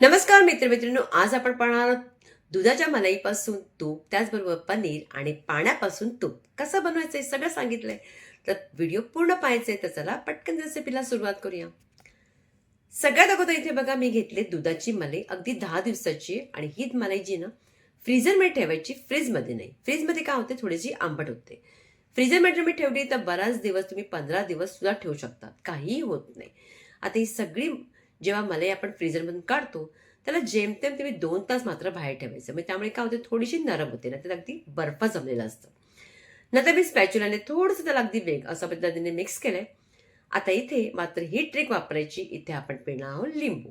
नमस्कार मित्रमित्रांनो आज आपण पाहणार आहोत दुधाच्या मलाईपासून तूप त्याचबरोबर पनीर आणि पाण्यापासून तूप. कसं बनवायचं हे सगळं सांगितलंय. तर व्हिडिओ पूर्ण पाहायचंय तर चला पटकन रेसिपीला सुरुवात करूया. सगळ्यात अगोदर इथे बघा मी घेतले दुधाची मलाई. अगदी दहा दिवसाची आणि ही मलाई जी ना फ्रीजरमध्ये ठेवायची फ्रीजमध्ये नाही. फ्रीजमध्ये काय होते? थोडीशी आंबट होते. फ्रीजरमध्ये मी ठेवली तर बराच दिवस तुम्ही पंधरा दिवस सुद्धा ठेवू शकता. काहीही होत नाही. आता ही सगळी जेव्हा मलाई आपण फ्रीजरमधून काढतो त्याला जेमतेम तुम्ही दोन तास मात्र बाहेर ठेवायचं. म्हणजे त्यामुळे काय होते थोडीशी नरम होते ना ते अगदी बर्फ जमलेला असतं. नंतर मी स्पॅच्युलाने थोडंसं त्याला अगदी वेग अशा पद्धतीने मिक्स केलंय. आता इथे मात्र ही ट्रिक वापरायची. इथे आपण पिणार आहोत लिंबू.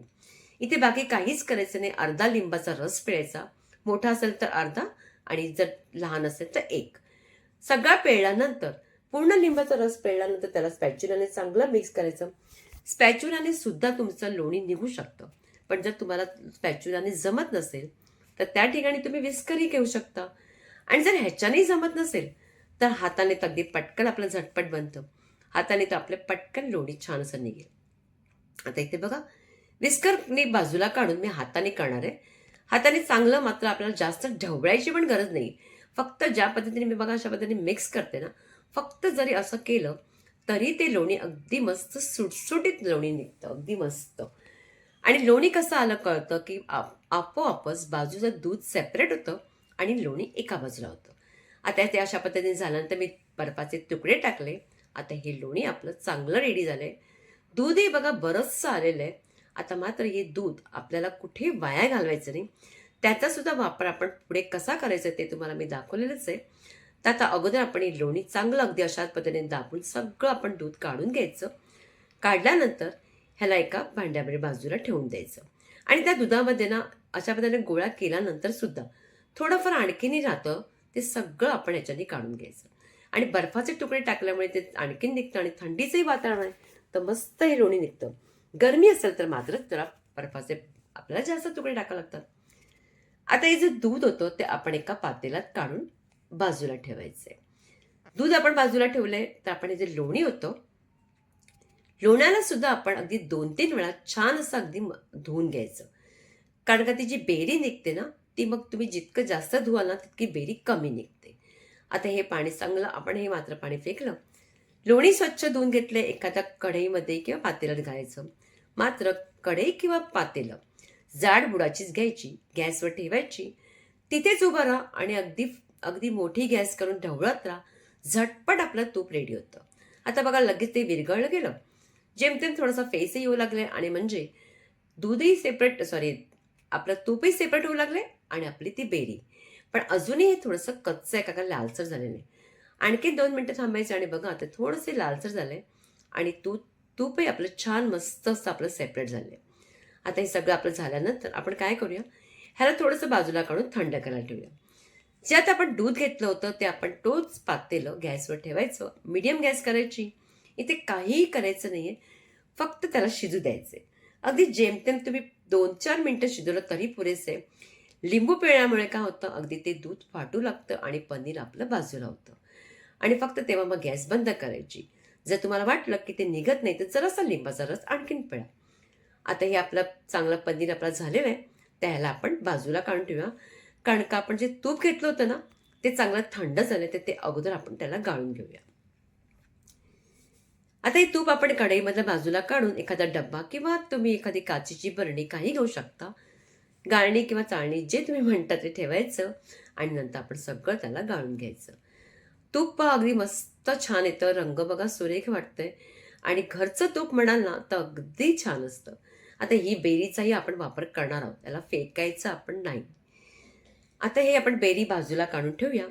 इथे बाकी काहीच करायचं नाही. अर्धा लिंबाचा रस पिळायचा. मोठा असेल तर अर्धा आणि जर लहान असेल तर एक. सगळा पिळल्यानंतर पूर्ण लिंबाचा रस पिळल्यानंतर त्याला स्पॅच्युलाने चांगलं मिक्स करायचं. स्पॅच्युलाने सुद्धा तुमचं लोणी निघू शकतं. पण जर तुम्हाला स्पॅच्युलाने जमत नसेल तर त्या ठिकाणी तुम्ही विस्करही घेऊ शकता. आणि जर ह्याच्यानेही जमत नसेल तर हाताने तर अगदी पटकन आपलं झटपट बनतं. हाताने तर आपलं पटकन लोणी छान असं निघेल. आता इथे बघा विस्करने बाजूला काढून मी हाताने करणार आहे. हाताने चांगलं मात्र आपल्याला जास्त ढवळायची पण गरज नाही. फक्त ज्या पद्धतीने मी बघा अशा पद्धतीने मिक्स करते ना फक्त जरी असं केलं तरी ते लोणी अगदी मस्त सुटसुटीत लोणी निघतं अगदी मस्त. आणि लोणी कसं आलं कळतं की आपोआपच बाजूचं दूध सेपरेट होतं आणि लोणी एका बाजूला होतं. आता ते अशा पद्धतीने झाल्यानंतर मी बर्फाचे तुकडे टाकले. आता हे लोणी आपलं चांगलं रेडी झालंय. दूधही बघा बरंचसं आलेलं आहे. आता मात्र हे दूध आपल्याला कुठे वाया घालवायचं नाही. त्याचा सुद्धा वापर आपण पुढे कसा करायचा ते तुम्हाला मी दाखवलेलंच आहे. तर आता अगोदर आपण हे लोणी चांगलं अगदी अशाच पद्धतीने दाबून सगळं आपण दूध काढून घ्यायचं. काढल्यानंतर ह्याला एका भांड्यामध्ये बाजूला ठेवून द्यायचं. आणि त्या दुधामध्ये ना अशा पद्धतीने गोळा केल्यानंतर सुद्धा थोडंफार आणखीनही राहतं ते सगळं आपण याच्याने काढून घ्यायचं. आणि बर्फाचे तुकडे टाकल्यामुळे ते आणखीन निघतं आणि थंडीचंही वातावरण आहे तर मस्त हे लोणी निघतं. गरमी असेल तर मात्र त्याला बर्फाचे आपल्याला जास्त तुकडे टाकावे लागतात. आता हे जे दूध होतं ते आपण एका पातेल्यात काढून बाजूला ठेवायचंय दूध आपण बाजूला ठेवलंय तर आपण हे जे लोणी होतं लोण्याला सुद्धा आपण अगदी दोन तीन वेळा छान असं अगदी धुवून घ्यायचं. कारण का ती जी बेरी निघते ना ती मग तुम्ही जितकं जास्त धुवाल ना तितकी बेरी कमी निघते. आता हे पाणी चांगलं आपण हे मात्र पाणी फेकलं. लोणी स्वच्छ धुवून घेतले एखाद्या कढईमध्ये किंवा पातेल्यात घालायचं. मात्र कढई किंवा पातेलं जाड बुडाचीच घ्यायची गॅसवर ठेवायची तिथेच उभं राहा आणि अगदी अगदी मोठी गॅस करून ढवळत राहा. झटपट आपलं तूप रेडी होतं. आता बघा लगेच ते विरघळलं गेलं. जेमतेम थोडासा फेसही येऊ लागले आणि म्हणजे दूधही सेपरेट सॉरी आपलं तूपही सेपरेट होऊ लागले आणि आपली ती बेरी. पण अजूनही हे थोडंसं कच्चं आहे का लालसर झालेलं आहे. आणखी दोन मिनटं थांबायचं आणि बघा आता थोडंसे लालसर झाले आणि तू तूपही आपलं छान मस्त असं आपलं सेपरेट झाले आता हे सगळं आपलं झाल्यानंतर आपण काय करूया? ह्याला थोडंसं बाजूला काढून थंड करायला ठेवूया. ज्यात आपण दूध घेतलं होतं ते आपण तोच पातेलं गॅसवर ठेवायचं. मीडियम गॅस करायची. इथे काहीही करायचं नाहीये. फक्त त्याला शिजू द्यायचे. अगदी जेमतेम तुम्ही दोन चार मिनटं शिजवलं तरी पुरेसे. लिंबू पिळण्यामुळे काय होतं अगदी ते दूध फाटू लागतं आणि पनीर आपलं बाजूला होतं. आणि फक्त तेव्हा मग गॅस बंद करायची. जर तुम्हाला वाटलं की ते निघत नाही तर जरासा लिंबाचा रस आणखीन पिळा. आता हे आपलं चांगलं पनीर आपला झालेलं आहे. त्याला आपण बाजूला काढून ठेवूया कारण का आपण जे तूप घेतलं होतं ना ते चांगलं थंड झालं तर ते अगोदर आपण त्याला गाळून घेऊया. आता हे तूप आपण कढईमधल्या बाजूला काढून एखादा डब्बा किंवा तुम्ही एखादी काचेची बरणी काही घेऊ शकता. गाळणी किंवा चाळणी जे तुम्ही म्हणता ते ठेवायचं आणि नंतर आपण सगळं त्याला गाळून घ्यायचं. तूप अगदी मस्त छान येतं रंग बघा सुरेख वाटतंय. आणि घरचं तूप म्हणाल ना तर अगदी छान असतं. आता ही बेरीचाही आपण वापर करणार आहोत त्याला फेकायचं आपण नाही. आता हे आपण बेरी बाजूला काढून ठेवूया.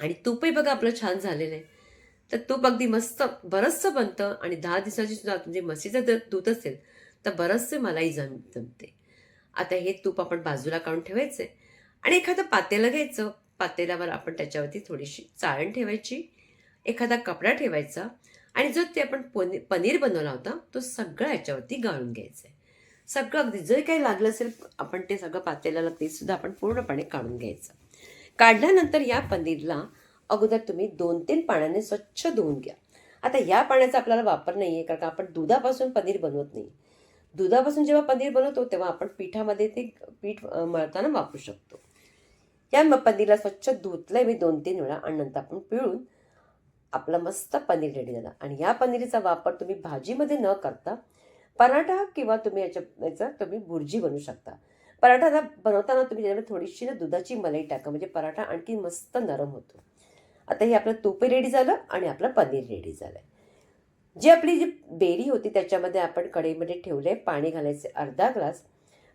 आणि तूपही बघा आपलं छान झालेलं आहे. तर तूप अगदी मस्त बरंचसं बनतं आणि दहा दिवसाची सुद्धा म्हणजे म्हशीचं जर दूध असेल तर बरंचसे मलाई जम जमते. आता हे तूप आपण बाजूला काढून ठेवायचे आणि एखादं पातेलं घ्यायचं. पातेल्यावर आपण त्याच्यावरती थोडीशी चाळण ठेवायची. एखादा कपडा ठेवायचा. आणि जो ते आपण पनी पनीर बनवला होता तो सगळा याच्यावरती गाळून घ्यायचा आहे सगळं अगदी जे काही लागलं असेल आपण ते सगळं पातेल्याला ते सुद्धा आपण पूर्णपणे काढून घ्यायचं. काढल्यानंतर या पनीरला अगोदर तुम्ही दोन तीन पाण्याने स्वच्छ धुवून घ्या. आता या पाण्याचा आपल्याला वापर नाही आहे कारण आपण दुधापासून पनीर बनवत नाही. दुधापासून जेव्हा पनीर बनवतो तेव्हा आपण पिठामध्ये ते पीठ मळताना वापरू शकतो. या पनीरला स्वच्छ धुतलंय मी दोन तीन वेळा आणि नंतर आपण पिळून आपला मस्त पनीर रेडी झाला. आणि या पनीरचा वापर तुम्ही भाजीमध्ये न करता पराठा किंवा तुम्ही याच्या याचा तुम्ही भुर्जी बनवू शकता. पराठा बनवताना तुम्ही त्याच्यामध्ये थोडीशी ना दुधाची मलाई टाका. म्हणजे पराठा आणखी मस्त नरम होतो. आता हे आपलं तुपही रेडी झालं आणि आपलं पनीर रेडी झालं जी आपली जी बेरी होती त्याच्यामध्ये आपण कढईमध्ये ठेवले पाणी घालायचे अर्धा ग्लास.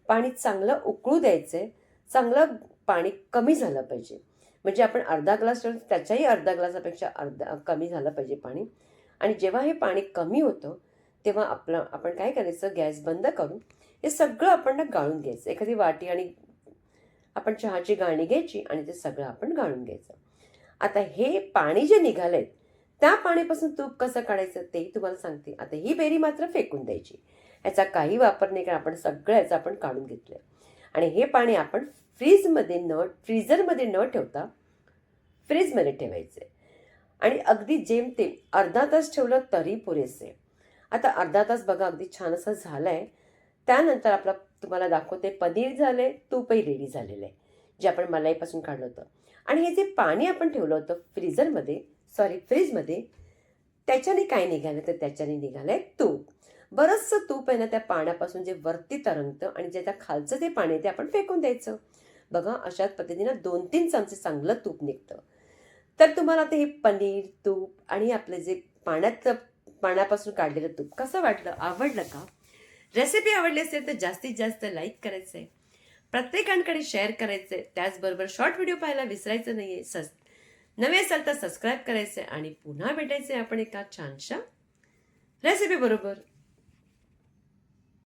पाणी चांगलं उकळू द्यायचे चांगलं पाणी कमी झालं पाहिजे. म्हणजे आपण अर्धा ग्लास ठेवलं त्याच्याही अर्धा ग्लासापेक्षा अर्धा कमी झालं पाहिजे पाणी. आणि जेव्हा हे पाणी कमी होतं तेव्हा आपलं आपण काय करायचं? गॅस बंद करून हे सगळं आपण ना गाळून घ्यायचं. एखादी वाटी आणि आपण चहाची गाणी घ्यायची आणि ते सगळं आपण गाळून घ्यायचं. आता हे पाणी जे निघालंय त्या पाण्यापासून तूप कसं काढायचं तेही तुम्हाला सांगते. आता ही बेरी मात्र फेकून द्यायची. याचा काही वापर नाही कारण आपण सगळं याचं आपण काढून घेतलंय. आणि हे पाणी आपण फ्रीजमध्ये न फ्रीजरमध्ये न ठेवता फ्रीजमध्ये ठेवायचे आणि अगदी जेमतेम अर्धा तास ठेवलं तरी पुरेसे. आता अर्धा तास बघा अगदी छान असं झालं आहे त्यानंतर आपला तुम्हाला दाखवते पनीर झालं आहे तूपही रेडी झालेलं आहे जे आपण मलाईपासून काढलं होतं. आणि हे जे पाणी आपण ठेवलं होतं फ्रीजरमध्ये सॉरी फ्रीजमध्ये त्याच्याने काय निघालं? तर त्याच्याने निघालं आहे तूप. बरंचसं तूप आहे ना त्या पाण्यापासून जे वरती तरंगतं आणि जे त्या खालचं जे पाणी आहे ते आपण फेकून द्यायचं. बघा अशाच पद्धतीनं दोन तीन चमचे चांगलं तूप निघतं. तर तुम्हाला ते हे पनीर तूप आणि आपलं जे पाण्यात पाण्यापासून काढलेलं तूप. कसं वाटलं? आवडलं का? रेसिपी आवडली असेल तर जास्तीत जास्त लाईक करायचं आहे प्रत्येकांकडे शेअर करायचं आहे त्याचबरोबर शॉर्ट व्हिडिओ पाहायला विसरायचं नाही आहे सस नवे असाल तर सबस्क्राईब करायचं आहे आणि पुन्हा भेटायचं आहे आपण एका छानशा रेसिपी बरोबर.